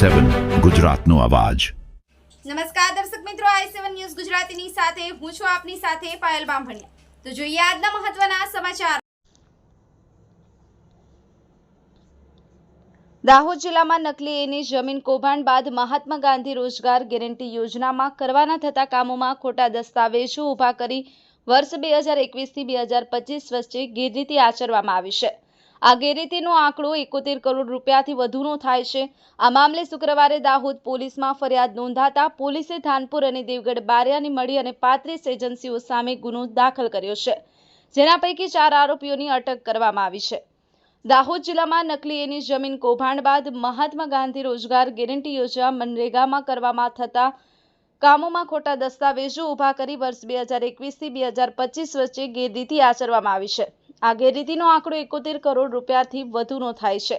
સેવન ગુજરાતનો અવાજ. નમસ્કાર દર્શક મિત્રો આઈ સેવન ન્યૂઝ ગુજરાતીની સાથે હું છું આપની સાથે પાયલ બામભણિયા. તો જોઈએ આજના મહત્વના સમાચાર. દાહોદ જિલ્લામાં નકલી એની જમીન કૌભાંડ બાદ મહાત્મા ગાંધી રોજગાર ગેરંટી યોજનામાં કરવાના થતા કામોમાં ખોટા દસ્તાવેજો ઊભા કરી વર્ષ બે હજાર એકવીસથી બે હજાર પચીસ વચ્ચે ગેરરીતિ આચરવામાં આવી છે. આ ગેરરીતિનો આંકડો એકોતેર કરોડ રૂપિયાથી વધુનો થાય છે. આ મામલે શુક્રવારે દાહોદ પોલીસમાં ફરિયાદ નોંધાતા પોલીસે ધાનપુર અને દેવગઢ બારિયાની મળી અને પાંત્રીસ એજન્સીઓ સામે ગુનો દાખલ કર્યો છે, જેના પૈકી ચાર આરોપીઓની અટક કરવામાં આવી છે. દાહોદ જિલ્લામાં નકલી એની જમીન કૌભાંડ બાદ મહાત્મા ગાંધી રોજગાર ગેરંટી યોજના મનરેગામાં કરવામાં થતા કામોમાં ખોટા દસ્તાવેજો ઊભા કરી વર્ષ બે હજાર એકવીસથી બે હજાર પચીસ વચ્ચે ગેરરીતિ આચરવામાં આવી છે. આ ગેરરીતિનો આંકડો એકોતેર કરોડ રૂપિયાથી વધુનો થાય છે.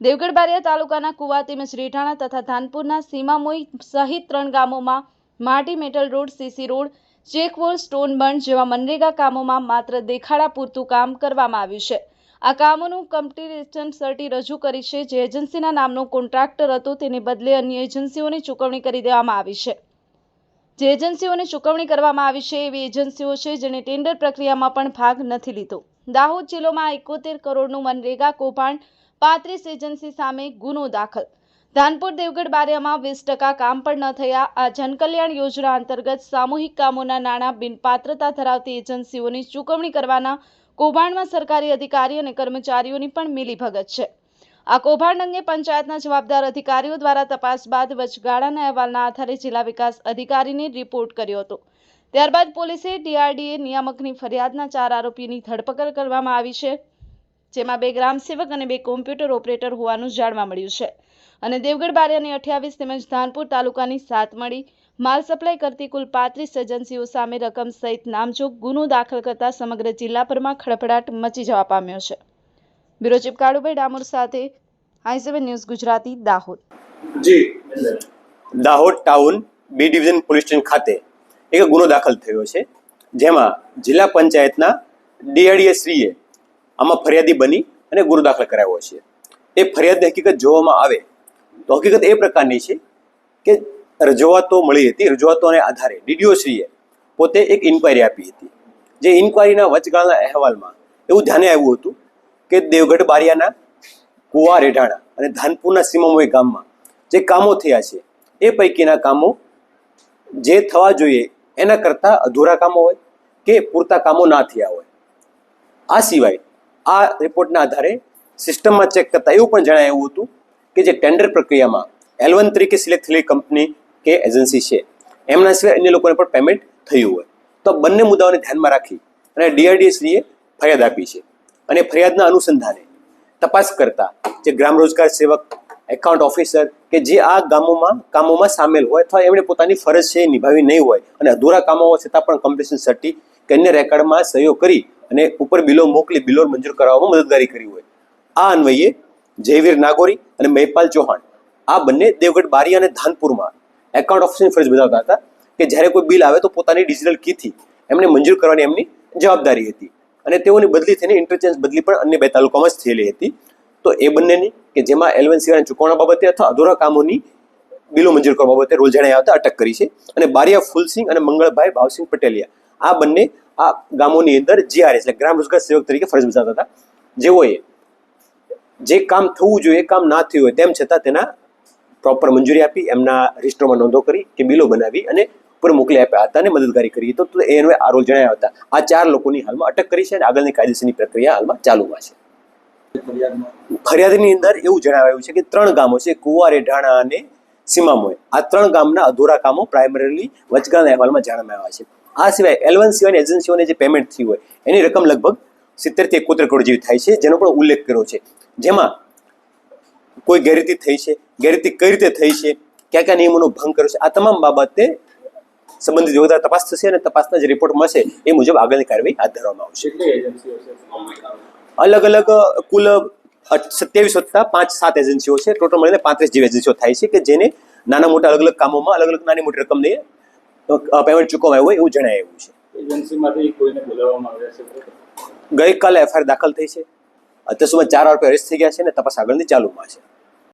દેવગઢ બારિયા તાલુકાના કુવા તેમજ રીઠાણા તથા ધાનપુરના સીમામોઈ સહિત ત્રણ ગામોમાં માટી metal road, CC road, check wall, stone બંધ જેવા મનરેગા કામોમાં માત્ર દેખાડા પૂરતું કામ કરવામાં આવ્યું છે. આ કામોનું કમ્પિટિશન સર્ટી રજૂ કરી છે. જે એજન્સીના નામનો કોન્ટ્રાક્ટર હતો તેને બદલે અન્ય એજન્સીઓની ચૂકવણી કરી દેવામાં આવી છે. જે એજન્સીઓને ચૂકવણી કરવામાં આવી છે એવી એજન્સીઓ છે જેણે ટેન્ડર પ્રક્રિયામાં પણ ભાગ નથી લીધો. દાહોદ જિલ્લામાં એકોતેર કરોડનું મનરેગા કૌભાંડ પાંત્રીસ એજન્સી સામે ગુનો દાખલ. ધાનપુર દેવગઢ બારિયામાં વીસ ટકા કામ પણ ન થયા. આ જનકલ્યાણ યોજના અંતર્ગત સામૂહિક કામોના નાણાં બિનપાત્રતા ધરાવતી એજન્સીઓની ચૂકવણી કરવાના કૌભાંડમાં સરકારી અધિકારી અને કર્મચારીઓની પણ મિલીભગત છે. આ કૌભાંડ અંગે પંચાયતના જવાબદાર અધિકારીઓ દ્વારા તપાસ બાદ વચગાળાના અહેવાલના આધારે જિલ્લા વિકાસ અધિકારીને રિપોર્ટ કર્યો હતો. ત્યારબાદ પોલીસે ડીઆરડીએ નિયામકની ફરિયાદના ચાર આરોપીની ધરપકડ કરવામાં આવી છે, જેમાં બે ગ્રામસેવક અને બે કોમ્પ્યુટર ઓપરેટર હોવાનું જાણવા મળ્યું છે. અને દેવગઢ બારિયાની અઠ્યાવીસ તેમજ ધાનપુર તાલુકાની સાત મળી માલ સપ્લાય કરતી કુલ પાંત્રીસ એજન્સીઓ સામે રકમ સહિત નામજોગ ગુનો દાખલ કરતા સમગ્ર જિલ્લાભરમાં ખળભળાટ મચી જવા પામ્યો છે. બ્યુરો ચીફ ડામોર સાથે I seven news Gujarati Dahod. G, Dahod town B division police station ખાતે એક ગુનો દાખલ થયો છે, જેમાં જિલ્લા પંચાયતના ડીઆરડીએ શ્રીએ આમાં ફરિયાદી બની અને ગુનો દાખલ કરાવ્યો છે. એ ફરિયાદની હકીકત જોવામાં આવે તો હકીકત એ પ્રકારની છે કે રજૂઆતો મળી હતી, રજૂઆતોને આધારે ડીડીઓ શ્રીએ પોતે એક ઇન્ક્વાયરી આપી હતી. જે ઇન્ક્વાયરીના વચગાળના અહેવાલમાં એવું ધ્યાને આવ્યું હતું કે દેવગઢ બારિયાના કુવા રેઢાણા અને ધાનપુરના સીમામોય ગામમાં જે કામો થયા છે, એ પૈકીના કામો જે થવા જોઈએ એના કરતાં અધૂરા કામો હોય કે પૂરતા કામો ના થયા હોય. આ સિવાય આ રિપોર્ટના આધારે સિસ્ટમમાં ચેક કરતાં એવું પણ જણાયું હતું કે જે ટેન્ડર પ્રક્રિયામાં એલ વન તરીકે સિલેક્ટ થયેલી કંપની કે એજન્સી છે, એમના સિવાય અન્ય લોકોને પણ પેમેન્ટ થયું હોય. તો બંને મુદ્દાઓને ધ્યાનમાં રાખી અને ડીઆરડીએસીએ ફરિયાદ આપી છે. અને ફરિયાદના અનુસંધાને તપાસ કરતા જે ગ્રામ રોજગાર સેવક એકાઉન્ટ ઓફિસર કે જે આ ગામોમાં કામોમાં સામેલ હોય અથવા એમણે પોતાની ફરજ છે એ નિભાવી નહીં હોય અને અધૂરા કામો હોવા છતાં પણ કમ્પ્લીશન સર્ટી કે અન્ય રેકર્ડમાં સહયોગ કરી અને ઉપર બિલો મોકલી બિલો મંજૂર કરાવવામાં મદદગારી કરી હોય. આ અન્વયે જયવીર નાગોરી અને મહેપાલ ચૌહાણ, આ બંને દેવગઢ, બારી અને ધાનપુરમાં એકાઉન્ટ ઓફિસરની ફરજ બજાવતા હતા કે જ્યારે કોઈ બિલ આવે તો પોતાની ડિજિટલ કીથી એમને મંજૂર કરવાની એમની જવાબદારી હતી અને તેઓની બદલી થઈને ઇન્ટરચેન્જ બદલી પણ અન્ય બે તાલુકામાં જ થયેલી હતી. તો એ બંનેની કે જેમાં એલવન સિવાયના ચૂકવણા બાબતે અથવા અધૂરા કામોની બિલો મંજૂર કરવા બાબતે રોલ જણાયા આવતા અટક કરી છે. અને બારિયા ફૂલસિંહ અને મંગળભાઈ ભાવસિંહ પટેલિયા, આ બંને આ ગામોની અંદર જીઆર એટલે ગ્રામ રોજગાર સેવક તરીકે ફરજ બજાવતા હતા. જેઓએ જે કામ થવું જોઈએ કામ ના થયું હોય તેમ છતાં તેના પ્રોપર મંજૂરી આપી, એમના રજિસ્ટરમાં નોંધો કરી કે બિલો બનાવી અને પૂરે મોકલી આપ્યા હતા અને મદદગારી કરી. તો એનો આ રોલ જણાવ્યા હતા આ ચાર લોકોની હાલમાં અટક કરી છે અને આગળની કાયદેસરની પ્રક્રિયા હાલમાં ચાલુમાં છે. ફરિયાદની અંદર એવું જણાવાયું છે કે ત્રણ ગામો છે, કુવા, રેઢાણા અને સીમામોય આ ત્રણ ગામના અધૂરા કામો પ્રાઇમરીલી વચગાના અહેવાલમાં જાણવામાં આવ્યા છે. આ સિવાય એલવન સિવાયની એજન્સીઓને જે પેમેન્ટ થઈ હોય, એની રકમ લગભગ સિત્તેરથી એકોતેર કરોડ જેવી થાય છે, જેનો પણ ઉલ્લેખ કર્યો છે. જેમાં કોઈ ગેરરીતિ થઈ છે, ગેરરીતિ કઈ રીતે થઈ છે, કયા કયા નિયમોનો ભંગ કર્યો છે, આ તમામ બાબતે સંબંધિત યોગદાર તપાસ થશે અને તપાસના જે રિપોર્ટ મળશે એ મુજબ આગળની કાર્યવાહી હાથ ધરવામાં આવશે. અલગ અલગ કુલ સત્યાવીસ વત્તા પાંચ સાત એજન્સીઓ છે. ટોટલ મળીને પાંત્રીસ જેવી એજન્સીઓ થાય છે કે જેને નાના મોટા અલગ અલગ કામોમાં અલગ અલગ નાની મોટી રકમને પેમેન્ટ ચૂકવાયું હોય એવું જણાવ્યું છે. એજન્સીમાંથી કોઈને બોલાવવામાં આવ્યા છે ગઈકાલે એફઆઈઆર દાખલ થઈ છે. અત્યાર સુધીમાં ચાર આરોપી અરેસ્ટ થઈ ગયા છે અને તપાસ આગળની ચાલુમાં છે.